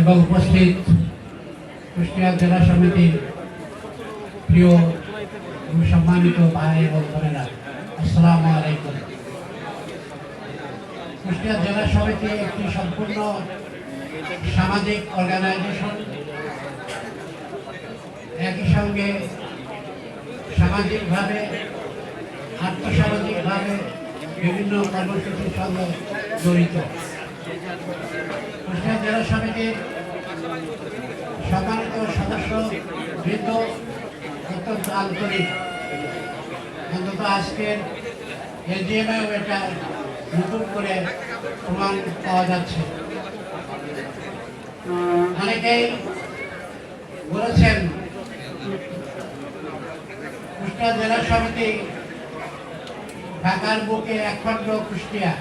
এবং উপস্থিত কুষ্টিয়া জেলা সমিতির প্রিয় সম্মানিত ভাই এবং বোনেরা, আসসালামু আলাইকুম। কুষ্টিয়া জেলা সমিতি একটি সম্পূর্ণ সামাজিক অর্গানাইজেশন। একই সঙ্গে সামাজিকভাবে, আর্থসামাজিকভাবে বিভিন্ন কর্মসূচির সঙ্গে জড়িত। কুষ্টিয়া জেলা সমিতির সম্মানিত সদস্য বৃদ্ধ অত্যন্ত আন্তরিক অন্তত আজকের এজিএমেও এটা নতুন করে প্রমাণ পাওয়া যাচ্ছে। অনেকেই বলেছেন, কুষ্টিয়া জেলা সমিতি ঢাকার বুকে একমাত্র কুষ্টিয়া।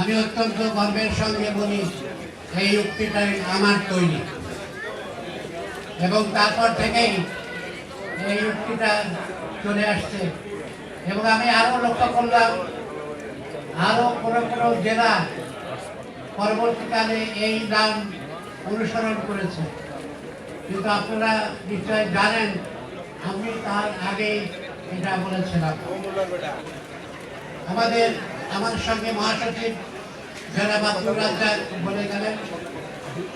আমি অত্যন্ত গর্বের সঙ্গে বলি, এই উক্তিটাই আমার তৈরি। এবং তারপর থেকেই এই উক্তিটা চলে আসছে। এবং আমি আরও লক্ষ্য করলাম আরও কোনো কোনো জেলা পরবর্তীকালে এই নাম অনুসরণ করেছে। কিন্তু আপনারা নিশ্চয় জানেন, আমি তার আগেই এটা বলেছিলাম। আমাদের আমার সঙ্গে মহাসচিব যারা আব্দুল রাজ্জাক বলে গেলেন।